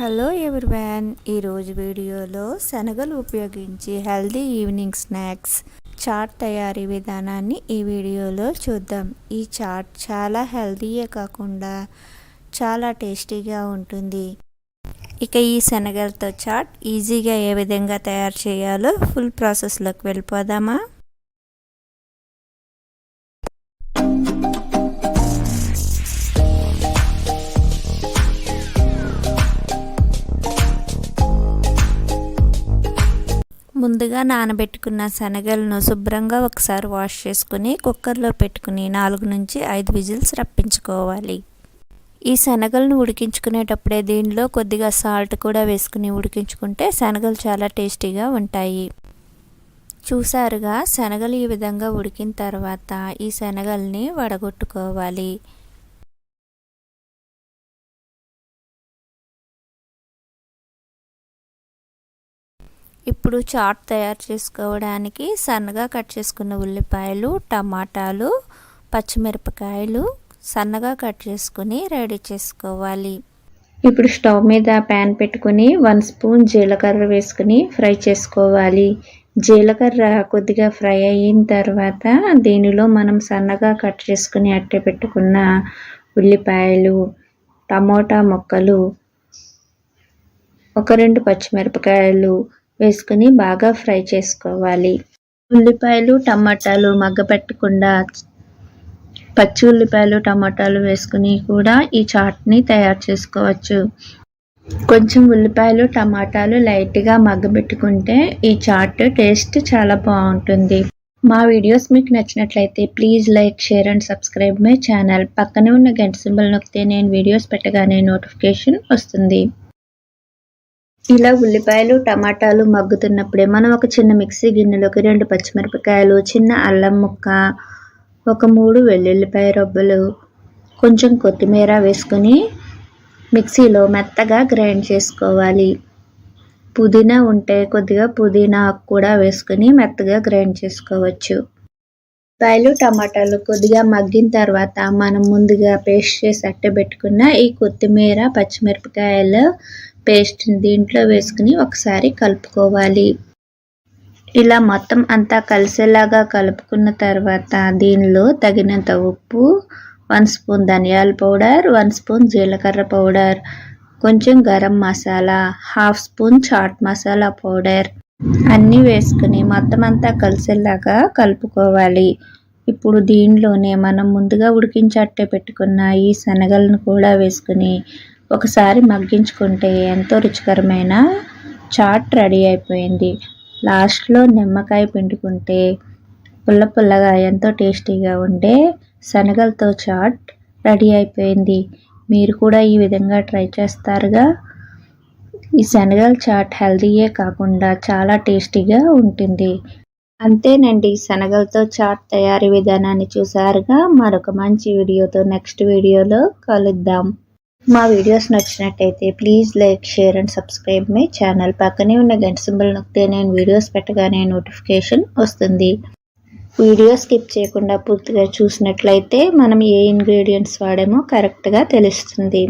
Hello everyone. ఈరోజు వీడియోలో శనగలు ఉపయోగించి హెల్దీ ఈవినింగ్ స్నాక్స్ చాట్ తయారీ విధానాన్ని ఈ వీడియోలో చూద్దాం. ఈ చాట్ చాలా హెల్దీయే కాకుండా చాలా టేస్టీగా ఉంటుంది. ఇక ఈ శనగలతో చాట్ ఈజీగా ఏ విధంగా తయారు చేయాలో ఫుల్ ప్రాసెస్లోకి వెళ్ళిపోదామా? ముందుగా నానబెట్టుకున్న శనగలను శుభ్రంగా ఒకసారి వాష్ చేసుకుని కుక్కర్లో పెట్టుకుని నాలుగు నుంచి ఐదు విజిల్స్ రప్పించుకోవాలి. ఈ శనగలను ఉడికించుకునేటప్పుడే దీనిలో కొద్దిగా సాల్ట్ కూడా వేసుకుని ఉడికించుకుంటే శనగలు చాలా టేస్టీగా ఉంటాయి. చూసారుగా శనగలు ఈ విధంగా ఉడికిన తర్వాత ఈ శనగల్ని వడగొట్టుకోవాలి. ఇప్పుడు చాట్ తయారు చేసుకోవడానికి సన్నగా కట్ చేసుకున్న ఉల్లిపాయలు టమాటాలు పచ్చిమిరపకాయలు సన్నగా కట్ చేసుకుని రెడీ చేసుకోవాలి. ఇప్పుడు స్టవ్ మీద ప్యాన్ పెట్టుకుని వన్ స్పూన్ జీలకర్ర వేసుకుని ఫ్రై చేసుకోవాలి. జీలకర్ర కొద్దిగా ఫ్రై అయిన తర్వాత దీనిలో మనం సన్నగా కట్ చేసుకుని అట్టే పెట్టుకున్న ఉల్లిపాయలు టమోటా ముక్కలు ఒక రెండు పచ్చిమిరపకాయలు వేసుకుని బాగా ఫ్రై చేసుకోవాలి. ఉల్లిపాయలు టమాటాలు మగ్గపెట్టకుండా పచ్చి ఉల్లిపాయలు టమాటాలు వేసుకుని కూడా ఈ చాట్ని తయారు చేసుకోవచ్చు. కొంచెం ఉల్లిపాయలు టమాటాలు లైట్గా మగ్గబెట్టుకుంటే ఈ చాట్ టేస్ట్ చాలా బాగుంటుంది. మా వీడియోస్ మీకు నచ్చినట్లయితే please like share and subscribe my channel. పక్కనే ఉన్న గంట సింబల్ నొక్కితే నేను వీడియోస్ పెట్టగానే నోటిఫికేషన్ వస్తుంది. ఇలా ఉల్లిపాయలు టమాటాలు మగ్గుతున్నప్పుడే మనం ఒక చిన్న మిక్సీ గిన్నెలోకి రెండు పచ్చిమిరపకాయలు చిన్న అల్లం ముక్క ఒక మూడు వెల్లుల్లిపాయ రొబ్బలు కొంచెం కొత్తిమీర వేసుకొని మిక్సీలో మెత్తగా గ్రైండ్ చేసుకోవాలి. పుదీనా ఉంటే కొద్దిగా పుదీనా కూడా వేసుకొని మెత్తగా గ్రైండ్ చేసుకోవచ్చు. ఉల్లిపాయలు టమాటాలు కొద్దిగా మగ్గిన తర్వాత మనం ముందుగా పేస్ట్ చేసి అట్టబెట్టుకున్న ఈ కొత్తిమీర పచ్చిమిరపకాయలు పేస్ట్ దీంట్లో వేసుకుని ఒకసారి కలుపుకోవాలి. ఇలా మొత్తం అంతా కలిసేలాగా కలుపుకున్న తర్వాత దీనిలో తగినంత ఉప్పు వన్ స్పూన్ ధనియాల పౌడర్ వన్ స్పూన్ జీలకర్ర పౌడర్ కొంచెం garam masala half spoon chaat masala powder అన్నీ వేసుకుని మొత్తం అంతా కలిసేలాగా కలుపుకోవాలి. ఇప్పుడు దీనిలోనే మనం ముందుగా ఉడికించట్టే పెట్టుకున్న ఈ శనగలను కూడా వేసుకుని ఒకసారి మగ్గించుకుంటే ఎంతో రుచికరమైన చాట్ రెడీ అయిపోయింది. లాస్ట్లో నిమ్మకాయ పిండుకుంటే పుల్ల పుల్లగా ఎంతో టేస్టీగా ఉండే శనగలతో చాట్ రెడీ అయిపోయింది. మీరు కూడా ఈ విధంగా ట్రై చేస్తారుగా? ఈ శనగల చాట్ హెల్తీయే కాకుండా చాలా టేస్టీగా ఉంటుంది. అంతేనండి శనగలతో చాట్ తయారీ విధానాన్ని చూసారుగా మరొక మంచి వీడియోతో నెక్స్ట్ వీడియోలో కలుద్దాం. మా వీడియోస్ నచ్చినట్టయితే please like share and subscribe my channel. పక్కనే ఉన్న గంట సింబల్ నొక్కితే నేను వీడియోస్ పెట్టగానే నోటిఫికేషన్ వస్తుంది. వీడియో స్కిప్ చేయకుండా పూర్తిగా చూసినట్లయితే మనం ఏ ఇంగ్రీడియంట్స్ వాడామో కరెక్ట్గా తెలుస్తుంది.